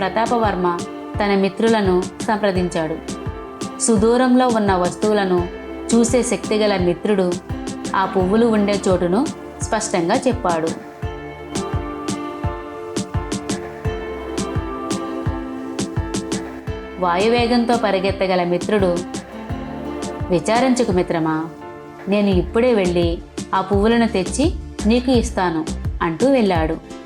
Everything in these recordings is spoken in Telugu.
ప్రతాపవర్మ తన మిత్రులను సంప్రదించాడు. సుదూరంలో ఉన్న వస్తువులను చూసే శక్తిగల మిత్రుడు ఆ పువ్వులు ఉండే చోటును స్పష్టంగా చెప్పాడు. వాయువేగంతో పరిగెత్తగల మిత్రుడు విచారించుకు మిత్రమా నేను ఇప్పుడే వెళ్ళి ఆ పువ్వులను తెచ్చి నీకు ఇస్తాను అంటూ వెళ్ళాడు.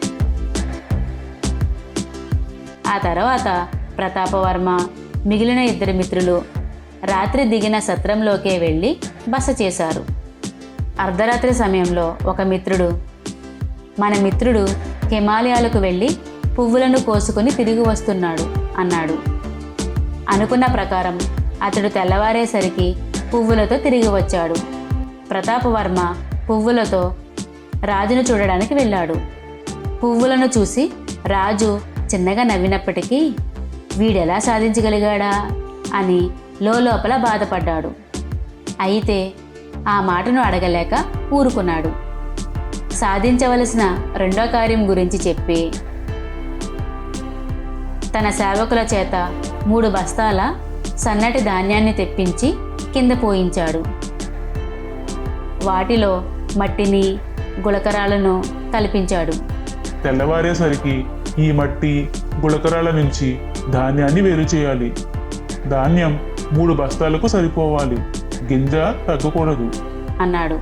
ఆ తర్వాత ప్రతాపవర్మ మిగిలిన ఇద్దరు మిత్రులు రాత్రి దిగిన సత్రంలోకే వెళ్ళి బస చేశారు. అర్ధరాత్రి సమయంలో ఒక మిత్రుడు మన మిత్రుడు హిమాలయాలకు వెళ్ళి పువ్వులను కోసుకొని తిరిగి వస్తున్నాడు అన్నాడు. అనుకున్న ప్రకారం అతడు తెల్లవారేసరికి పువ్వులతో తిరిగి వచ్చాడు. ప్రతాపవర్మ పువ్వులతో రాజును చూడడానికి వెళ్ళాడు. పువ్వులను చూసి రాజు చిన్నగా నవ్వినప్పటికీ వీడెలా సాధించగలిగాడా అని లోపల బాధపడ్డాడు. అయితే ఆ మాటను అడగలేక ఊరుకున్నాడు. సాధించవలసిన రెండో కార్యం గురించి చెప్పి తన సేవకుల చేత మూడు బస్తాల సన్నటి ధాన్యాన్ని తెప్పించి కింద పోయించాడు. వాటిలో మట్టిని గులకరాలను కల్పించాడు తెల్లవారేసరికి ఈ మట్టి గుళకరాల నుంచి ధాన్యాన్ని వేరు చేయాలి. ధాన్యం మూడు బస్తాలకు సరిపోవాలి. గింజ తగ్గకూడదు. అన్నాడు.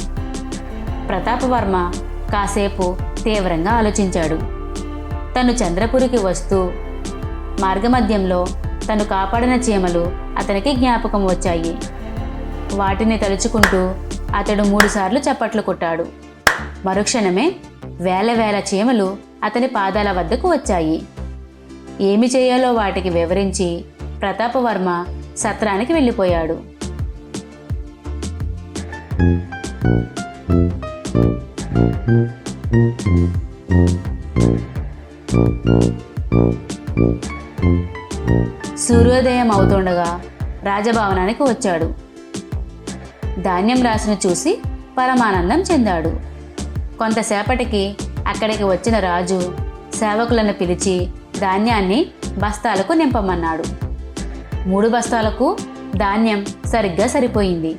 ప్రతాపవర్మ కాసేపు తీవ్రంగా ఆలోచించాడు. తను చంద్రపురికి వస్తూ మార్గమధ్యంలో తను కాపాడిన చీమలు అతనికి జ్ఞాపకం వచ్చాయి. వాటిని తలుచుకుంటూ అతడు మూడుసార్లు చప్పట్లు కొట్టాడు. మరుక్షణమే వేల వేల చీమలు అతని పాదాల వద్దకు వచ్చాయి. ఏమి చేయాలో వాటికి వివరించి ప్రతాపవర్మ సత్రానికి వెళ్ళిపోయాడు. సూర్యోదయం అవుతుండగా రాజభవనానికి వచ్చాడు. ధాన్యం రాసిన చూసి పరమానందం చెందాడు. కొంతసేపటికి అక్కడికి వచ్చిన రాజు సేవకులను పిలిచి ధాన్యాన్ని బస్తాలకు నింపమన్నాడు. మూడు బస్తాలకు ధాన్యం సరిగ్గా సరిపోయింది.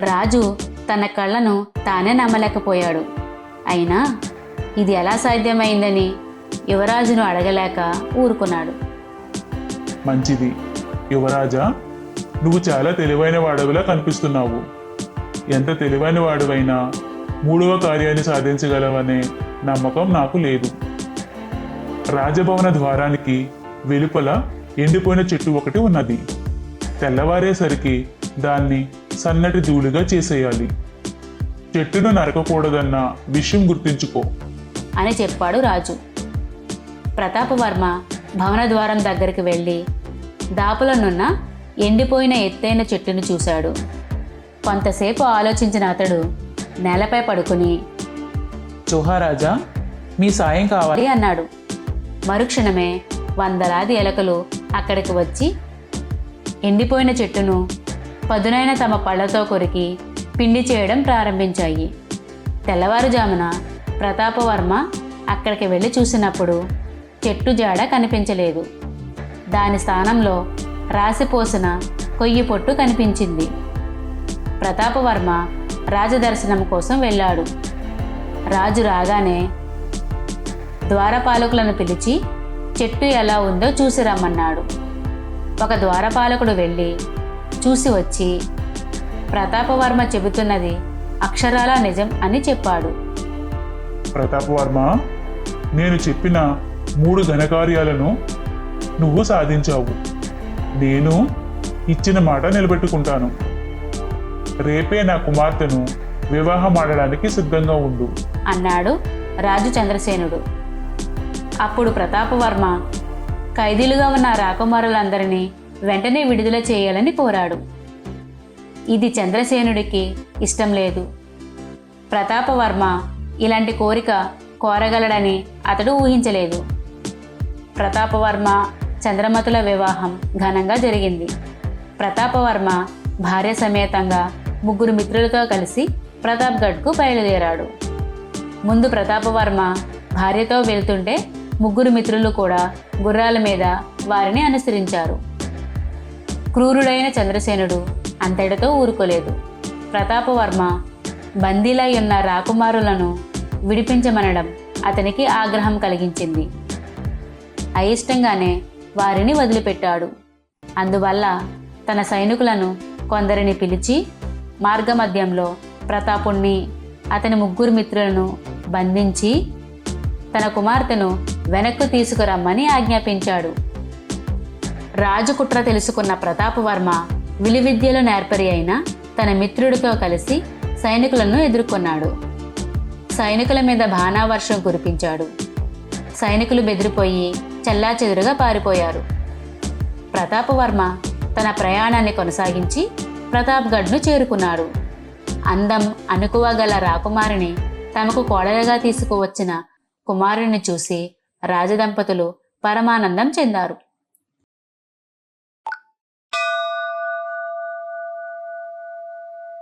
రాజు తన కళ్ళను తానే నమ్మలేకపోయాడు. అయినా ఇది ఎలా సాధ్యమైందని యువరాజును అడగలేక ఊరుకున్నాడు. మంచిది. యువరాజా నువ్వు చాలా తెలివైన వాడవిలా కనిపిస్తున్నావు. ఎంత తెలివైన వాడువైనా మూడవ కార్యాన్ని సాధించగలవనే నమ్మకం నాకు లేదు. రాజభవన ద్వారానికి వెలుపల ఎండిపోయిన చెట్టు ఒకటి ఉన్నది. తెల్లవారేసరికి దాన్ని సన్నటి ధూళిగా చేసేయాలి. చెట్టును నరకకూడదన్న విషయం గుర్తుంచుకో. అని చెప్పాడు రాజు. ప్రతాపవర్మ భవన ద్వారం దగ్గరికి వెళ్ళి దాపులనున్న ఎండిపోయిన ఎత్తైన చెట్టును చూశాడు. కొంతసేపు ఆలోచించిన అతడు నేలపై పడుకుని జోహారాజా మీ సాయం కావాలి. అన్నాడు. మరుక్షణమే వందలాది ఎలకలు అక్కడికి వచ్చి ఎండిపోయిన చెట్టును పదునైన తమ పళ్ళతో కొరికి పిండి చేయడం ప్రారంభించాయి. తెల్లవారుజామున ప్రతాపవర్మ అక్కడికి వెళ్ళి చూసినప్పుడు చెట్టు జాడ కనిపించలేదు. దాని స్థానంలో రాసిపోసిన కొయ్యి పొట్టు కనిపించింది. ప్రతాపవర్మ రాజదర్శనం కోసం వెళ్ళాడు. రాజు రాగానే ద్వారపాలకులను పిలిచి చెట్టు ఎలా ఉందో చూసి రమ్మన్నాడు ఒక ద్వారపాలకుడు వెళ్ళి చూసి వచ్చి ప్రతాపవర్మ చెబుతున్నది అక్షరాల నిజం అని చెప్పాడు. ప్రతాపవర్మ నేను చెప్పిన మూడు ఘనకార్యాలను నువ్వు సాధించావు. నేను ఇచ్చిన మాట నిలబెట్టుకుంటాను. రేపే నా కుమార్తెను వివాహం ఆడడానికి సిద్ధంగా ఉండు. అన్నాడు రాజు చంద్రసేనుడు. అప్పుడు ప్రతాపవర్మ ఖైదీలుగా ఉన్న రాకుమారులందరినీ వెంటనే విడుదల చేయాలని కోరాడు. ఇది చంద్రసేనుడికి ఇష్టం లేదు. ప్రతాపవర్మ ఇలాంటి కోరిక కోరగలడని అతడు ఊహించలేదు. ప్రతాపవర్మ చంద్రమతుల వివాహం ఘనంగా జరిగింది. ప్రతాపవర్మ భార్య సమేతంగా ముగ్గురు మిత్రులతో కలిసి ప్రతాప్గఢ్కు బయలుదేరాడు. ముందు ప్రతాపవర్మ భార్యతో వెళ్తుంటే ముగ్గురు మిత్రులు కూడా గుర్రాల మీద వారిని అనుసరించారు. క్రూరుడైన చంద్రసేనుడు అంతటితో ఊరుకోలేదు. ప్రతాపవర్మ బందీలై ఉన్న రాకుమారులను విడిపించమనడం అతనికి ఆగ్రహం కలిగించింది. అయిష్టంగానే వారిని వదిలిపెట్టాడు. అందువల్ల తన సైనికులను కొందరిని పిలిచి మార్గమధ్యంలో ప్రతాపుణ్ణి అతని ముగ్గురు మిత్రులను బంధించి తన కుమార్తెను వెనక్కు తీసుకురమ్మని ఆజ్ఞాపించాడు. రాజుకుట్ర తెలుసుకున్న ప్రతాపవర్మ విలువిద్యలో నేర్పరి అయిన తన మిత్రుడితో కలిసి సైనికులను ఎదుర్కొన్నాడు. సైనికుల మీద బాణావర్షం కురిపించాడు. సైనికులు బెదిరిపోయి చెల్లాచెదురుగా పారిపోయారు. ప్రతాపవర్మ తన ప్రయాణాన్ని కొనసాగించి ప్రతాప్గఢ్ను చేరుకున్నాడు అందం అనుకువ గల రాకుమారిని తమకు కోడలుగా తీసుకువచ్చిన కుమారుణ్ణి చూసి రాజదంపతులు పరమానందం చెందారు.